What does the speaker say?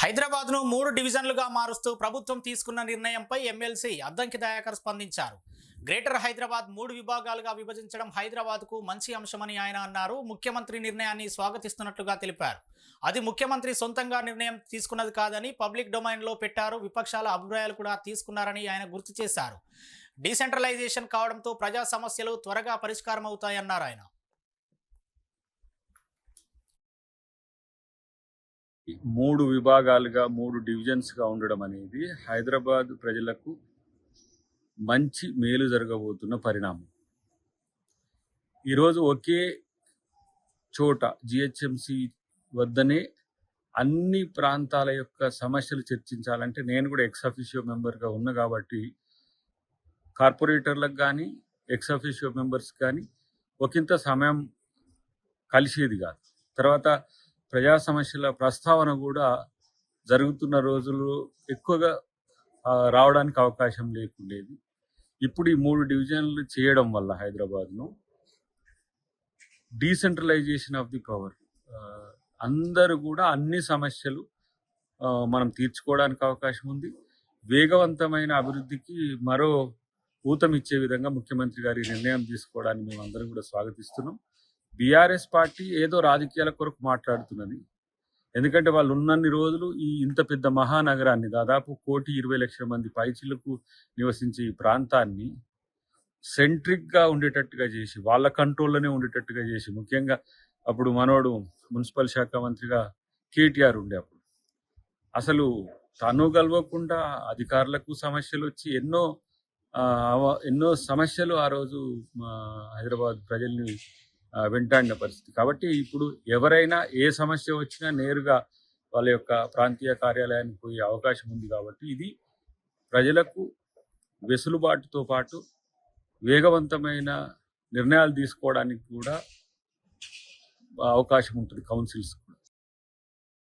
హైదరాబాద్ను మూడు డివిజన్లుగా మారుస్తూ ప్రభుత్వం తీసుకున్న నిర్ణయంపై ఎమ్మెల్సీ అద్దంకి దయాకర్ స్పందించారు. గ్రేటర్ హైదరాబాద్ మూడు విభాగాలుగా విభజించడం హైదరాబాద్కు మంచి అంశమని ఆయన అన్నారు. ముఖ్యమంత్రి నిర్ణయాన్ని స్వాగతిస్తున్నట్లుగా తెలిపారు. అది ముఖ్యమంత్రి సొంతంగా నిర్ణయం తీసుకున్నది కాదని పబ్లిక్ డొమైన్లో పెట్టారు. విపక్షాల అభిప్రాయాలు కూడా తీసుకున్నారని ఆయన గుర్తు చేశారు. డీసెంట్రలైజేషన్ కావడంతో ప్రజా సమస్యలు త్వరగా పరిష్కారం అవుతాయన్నారు ఆయన. మూడు విభాగాలుగా మూడు డివిజన్స్గా ఉండడం అనేది హైదరాబాద్ ప్రజలకు మంచి మేలు జరగబోతున్న పరిణామం. ఈరోజు ఒకే చోట జిహెచ్ఎంసి వద్దనే అన్ని ప్రాంతాల యొక్క సమస్యలు చర్చించాలంటే నేను కూడా ఎక్సఫిషియో మెంబర్గా ఉన్నా కాబట్టి కార్పొరేటర్లకు కానీ ఎక్స్ అఫిషియో మెంబర్స్ కానీ ఒకంత సమయం కలిసేది కాదు. తర్వాత ప్రజా సమస్యల ప్రస్తావన కూడా జరుగుతున్న రోజులు ఎక్కువగా రావడానికి అవకాశం లేకుండేది. ఇప్పుడు ఈ మూడు డివిజన్లు చేయడం వల్ల హైదరాబాద్ను డీసెంట్రలైజేషన్ ఆఫ్ ది పవర్ అందరూ కూడా అన్ని సమస్యలు మనం తీర్చుకోవడానికి అవకాశం ఉంది. వేగవంతమైన అభివృద్ధికి మరో ఊతమిచ్చే విధంగా ముఖ్యమంత్రి గారి నిర్ణయం తీసుకోవడానికి మేము అందరం కూడా స్వాగతిస్తున్నాం. బీఆర్ఎస్ పార్టీ ఏదో రాజకీయాల కొరకు మాట్లాడుతున్నది. ఎందుకంటే వాళ్ళు ఉన్నన్ని రోజులు ఈ ఇంత పెద్ద మహానగరాన్ని దాదాపు కోటి ఇరవై లక్షల మంది పైచిలకు నివసించే ఈ ప్రాంతాన్ని సెంట్రిక్గా ఉండేటట్టుగా చేసి వాళ్ళ కంట్రోల్లోనే ఉండేటట్టుగా చేసి ముఖ్యంగా అప్పుడు మనోడు మున్సిపల్ శాఖ మంత్రిగా కేటీఆర్ ఉండే అప్పుడు. అసలు తను కలవకుండా అధికారులకు సమస్యలు వచ్చి ఎన్నో ఎన్నో సమస్యలు ఆ రోజు హైదరాబాద్ ప్రజల్ని వెంటాడిన పరిస్థితి. కాబట్టి ఇప్పుడు ఎవరైనా ఏ సమస్య వచ్చినా నేరుగా వాళ్ళ యొక్క ప్రాంతీయ కార్యాలయానికి పోయే అవకాశం ఉంది కాబట్టి ఇది ప్రజలకు వెసులుబాటుతో పాటు వేగవంతమైన నిర్ణయాలు తీసుకోవడానికి కూడా అవకాశం ఉంటుంది కౌన్సిల్స్